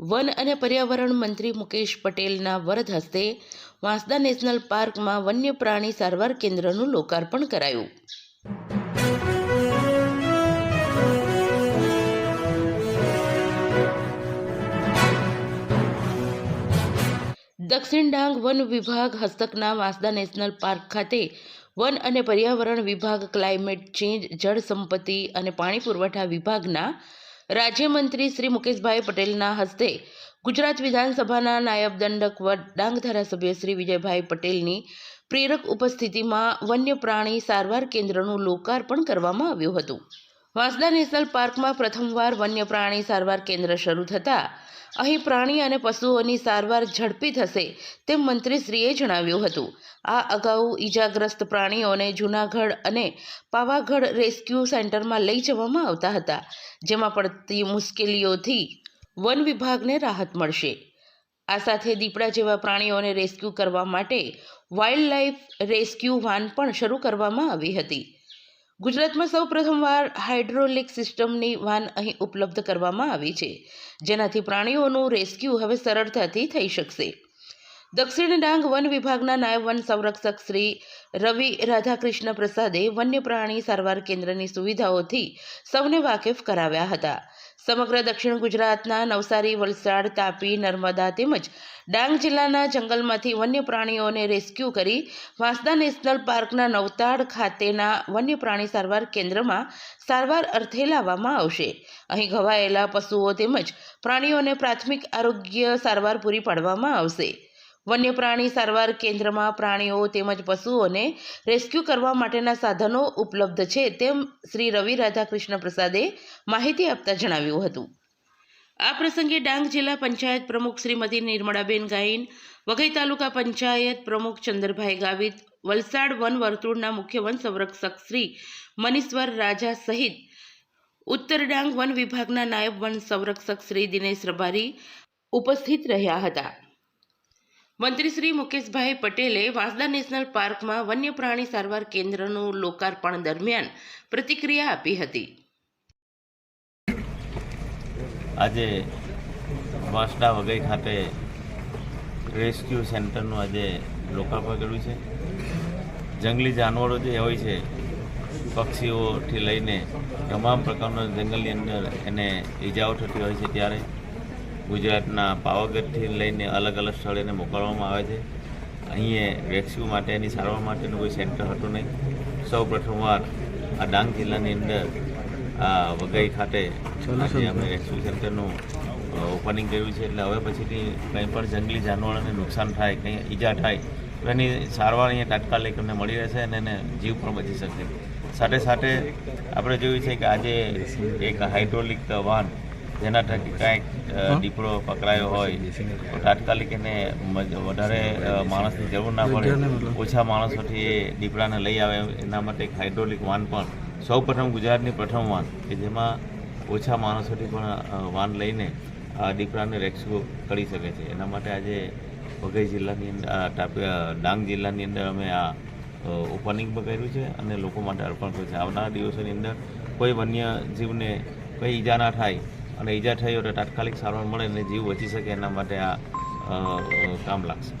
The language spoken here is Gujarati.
વન અને પર્યાવરણ મંત્રી મુકેશ પટેલના વરદ હસ્તે વાંસદા નેશનલ પાર્કમાં વન્ય પ્રાણી સારવાર કેન્દ્રનું લોકાર્પણ કરાયું. દક્ષિણ ડાંગ વન વિભાગ હસ્તકના વાંસદા નેશનલ પાર્ક ખાતે વન અને પર્યાવરણ વિભાગ ક્લાઇમેટ ચેન્જ જળ સંપત્તિ અને પાણી પુરવઠા વિભાગના રાજ્યમંત્રી શ્રી મુકેશભાઈ પટેલના હસ્તે ગુજરાત વિધાનસભાના નાયબ દંડક વટ ડાંગ ધારાસભ્ય શ્રી વિજયભાઈ પટેલની પ્રેરક ઉપસ્થિતિમાં વન્ય પ્રાણી સારવાર કેન્દ્રનું લોકાર્પણ કરવામાં આવ્યું હતું. વાંસદા નેશનલ પાર્કમાં પ્રથમવાર વન્ય પ્રાણી સારવાર કેન્દ્ર શરૂ થતાં અહીં પ્રાણી અને પશુઓની સારવાર ઝડપી થશે તેમ મંત્રીશ્રીએ જણાવ્યું હતું. આ અગાઉ ઈજાગ્રસ્ત પ્રાણીઓને જૂનાગઢ અને પાવાગઢ રેસ્ક્યુ સેન્ટરમાં લઈ જવામાં આવતા હતા, જેમાં પડતી મુશ્કેલીઓથી વન વિભાગને રાહત મળશે. આ સાથે દીપડા જેવા પ્રાણીઓને રેસ્ક્યુ કરવા માટે વાઇલ્ડ લાઇફ રેસ્ક્યુ વાન પણ શરૂ કરવામાં આવી હતી. ગુજરાતમાં સૌ પ્રથમવાર હાઇડ્રોલિક સિસ્ટમની વાન અહીં ઉપલબ્ધ કરવામાં આવી છે, જેનાથી પ્રાણીઓનું રેસ્ક્યુ હવે સરળતાથી થઈ શકશે. દક્ષિણ ડાંગ વન વિભાગના નાયબ વન સંરક્ષક શ્રી રવિ રાધાકૃષ્ણ પ્રસાદે વન્ય પ્રાણી સારવાર કેન્દ્રની સુવિધાઓથી સૌને વાકેફ કરાવ્યા હતા. સમગ્ર દક્ષિણ ગુજરાતના નવસારી, વલસાડ, તાપી, નર્મદા તેમજ ડાંગ જિલ્લાના જંગલમાંથી વન્ય પ્રાણીઓને રેસ્ક્યુ કરી વાંસદા નેશનલ પાર્કના નવતાડ ખાતેના વન્ય પ્રાણી સારવાર કેન્દ્રમાં સારવાર અર્થે લાવવામાં આવશે. અહીં ઘવાયેલા પશુઓ તેમજ પ્રાણીઓને પ્રાથમિક આરોગ્ય સારવાર પૂરી પાડવામાં આવશે. વન્ય પ્રાણી સારવાર કેન્દ્રમાં પ્રાણીઓ તેમજ પશુઓને રેસ્ક્યુ કરવા માટેના સાધનો ઉપલબ્ધ છે તેમ શ્રી રવિ રાધાકૃષ્ણ પ્રસાદે માહિતી આપતા જણાવ્યું હતું. આ પ્રસંગે ડાંગ જિલ્લા પંચાયત પ્રમુખ શ્રીમતી નિર્મળાબેન ગાઈન વઘઈ તાલુકા પંચાયત પ્રમુખ ચંદ્રભાઈ ગાવિત, વલસાડ વન વર્તુળના મુખ્ય વન સંરક્ષક શ્રી મનીશ્વર રાજા સહિત ઉત્તર ડાંગ વન વિભાગના નાયબ વન સંરક્ષક શ્રી દિનેશ રબારી ઉપસ્થિત રહ્યા હતા. મંત્રી શ્રી મુકેશભાઈ પટેલે વાંસદા નેશનલ પાર્કમાં વન્ય પ્રાણી સારવાર કેન્દ્રનું લોકાર્પણ દરમિયાન પ્રતિક્રિયા આપી હતી. આજે વાંસદા વગઈ ખાતે રેસ્ક્યુ સેન્ટરનું આજે લોકાર્પણ કર્યું છે. જંગલી જાનવરો જે હોય છે, પક્ષીઓથી લઈને તમામ પ્રકારના જંગલની અંદર એને ઈજાઓ થતી હોય છે ત્યારે. ગુજરાતના પાવાગઢથી લઈને અલગ અલગ સ્થળે એને મોકલવામાં આવે છે. અહીંયા રેસ્ક્યુ માટેની સારવાર માટેનું કોઈ સેન્ટર હતું નહીં. સૌ પ્રથમવાર આ ડાંગ જિલ્લાની અંદર આ વઘઈ ખાતે અમે રેસ્ક્યુ સેન્ટરનું ઓપનિંગ કર્યું છે. એટલે હવે પછીથી કંઈ પણ જંગલી જાનવરોને નુકસાન થાય કંઈ ઈજા થાય તો એની સારવાર અહીંયા તાત્કાલિક અમને મળી રહેશે અને એને જીવ પણ બચી શકે. સાથે સાથે આપણે જોયું છે કે આજે એક હાઇડ્રોલિક વાહન જેના થકી કાંઈક દીપડો પકડાયો હોય તો તાત્કાલિક એને વધારે માણસની જરૂર ના પડે. ઓછા માણસોથી એ દીપડાને લઈ આવે એના માટે એક હાઇડ્રોલિક વાન પણ. સૌ પ્રથમ ગુજરાતની પ્રથમ વાન કે જેમાં ઓછા માણસોથી પણ વાન લઈને આ દીપડાને રેસ્ક્યુ કરી શકે છે. એના માટે આજે વઘઈ જિલ્લાની અંદર ડાંગ જિલ્લાની અંદર અમે આ ઓપનિંગ પણ કર્યું છે અને લોકો માટે અર્પણ કર્યું છે. આવનારા દિવસોની અંદર કોઈ વન્ય જીવને કોઈ ઈજા ના થાય અને ઈજા થઈ હોય તો તાત્કાલિક સારવાર મળે અને જીવ બચી શકે એના માટે આ કામ લાગશે.